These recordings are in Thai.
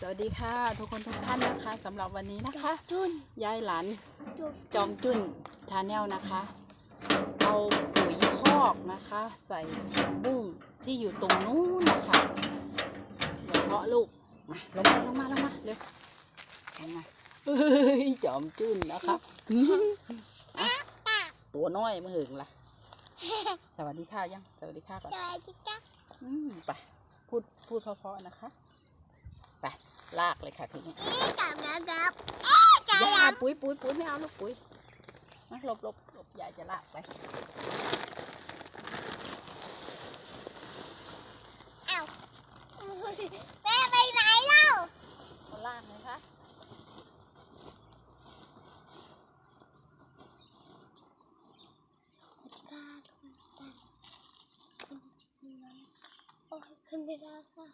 สวัสดีค่ะ ทุกคนทุกท่านนะคะสำหรับวันนี้นะคะ จุนยายหลานจุนจอมจุ้นชาแนลนะคะ เอาปุ๋ยคอกนะคะ ใส่บุ้งที่อยู่ตรงนู้นนะคะเดี๋ยวเพาะลูกมาลงมาลงมาลงมาเร็วลงมาเฮ้ยจอมจุ้นนะคะอื้อหืออะตัวน้อยมาหึงละสวัสดีค่ะยังสวัสดีค่ะก่อนจอยจิก้าอืมไปพูดพูดเพราะๆนะคะ ไปลากเลยค่ะทีนี้เอ๊ะกับน้ำรับเอ๊ะกับอย่าน้ปุ๋ยปุ๋ยปุ๋ยไม่เอาลูกปุ๋ยมาหลบหลบหลบยายจะลากไปำเอ้าแม่ไปไหนเล่าเอาลากเลยคะกล้าทุนกันคุณจริงนะโอ้ยขึ้นไม่ได้ค่ะ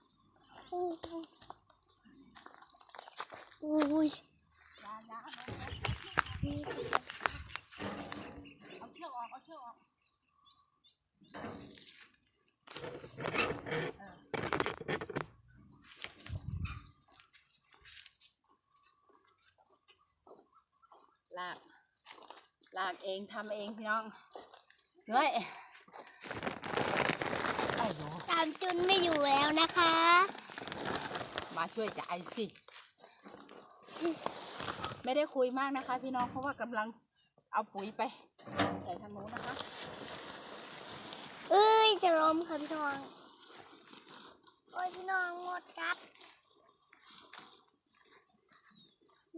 อู้หูอุ้ยยายาเอานี่เอาเชือกออก เอาเชือกออกเออลาก ลากเองทำเองพี่น้องเหนื่อยไอ้โหตามจุนไม่อยู่แล้วนะคะ มาช่วยจ่ายสิ ไม่ได้คุยมากนะคะ พี่น้องเพราะว่ากำลังเอาปุ๋ยไป ใส่ทางโน้นนะคะ เอ้ย จะล้มค่ะพี่น้อง โอ้ยพี่น้องหมดครับ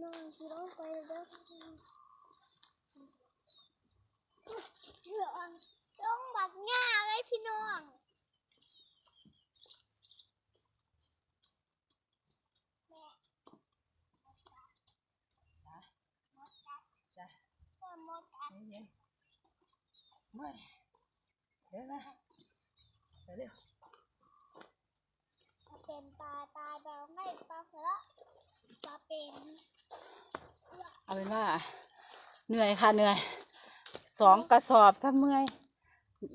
น้องพี่น้องไปเด้อพี่น้องต้องบักง่าเลยพี่น้องแม่มดกัดมดกัด จ้ะ แม่มดกัด เย็นไม่เดี๋ยวนะเดี๋ยวเร็วถ้าเป็นปลาตายเราไม่ปลาเพราะปลาเป็นเอาเป็นว่า เหนื่อยค่ะเหนื่อยสองกระสอบถ้าเมื่อย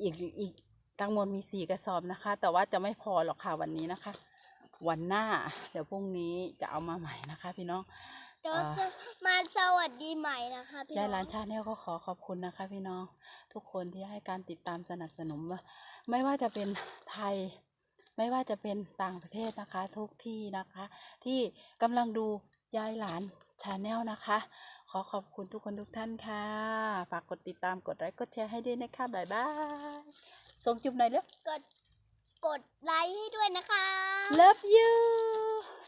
อีกอีกทั้งหมดมีสี่กระสอบนะคะ แต่ว่าจะไม่พอหรอกค่ะวันนี้นะคะ วันหน้า เดี๋ยวพรุ่งนี้จะเอามาใหม่นะคะ พี่น้อง เดี๋ยวมาสวัสดีใหม่นะคะพี่น้ยายน้ร้าอนงชาแนลก็ขอขอบคุณนะคะ พี่น้องทุกคนที่ให้การติดตามสนับสนุนว่าไม่ว่าจะเป็นไทย ไม่ว่าจะเป็นต่างประเทศนะคะ ทุกที่นะคะ ที่กำลังดูยายหลานชาแนลนะคะ ขอขอบคุณทุกคนทุกท่านค่ะฝากกดติดตามกดไลค์กดแชร์ให้ด้วยนะคะบ๊ายบายส่งจุ๊บหน่อยเร็ว กด กดไลค์ให้ด้วยนะคะ love you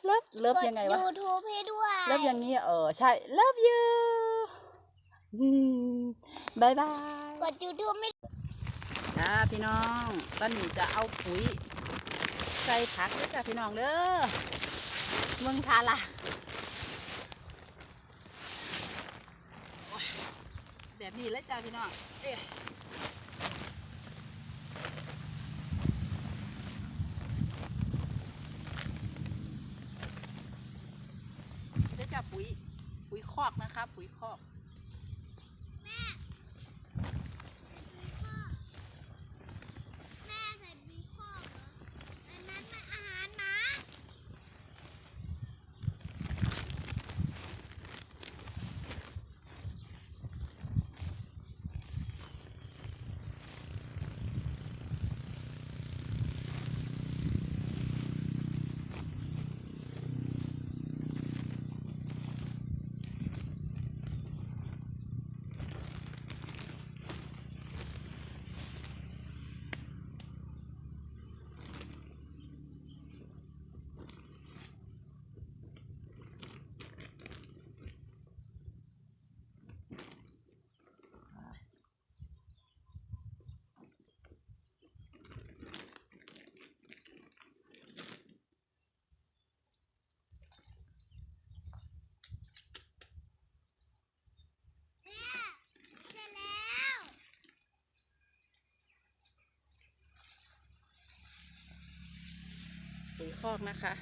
love love กดยังไงวะ YouTube ให้ด้วยเลิฟอย่างนี้เออใช่ love you อืมบายบาย กด YouTube ไม่จ้าพี่น้องตอนนี้จะเอาปุ๋ยใส่ผักเด้อจ้าพี่น้องเด้อเมืองทาละโอ้ยแบบนี้เลยจ้าพี่น้องเอ้ยเด้อ จ้าปุ๋ยปุ๋ยคอกนะคะ ปุ๋ยคอก แม่ใส่บีคอกเหรออันนั้นมันอาหารหมา แม่เสร็จแล้ว ปุ๋ยคอกนะคะ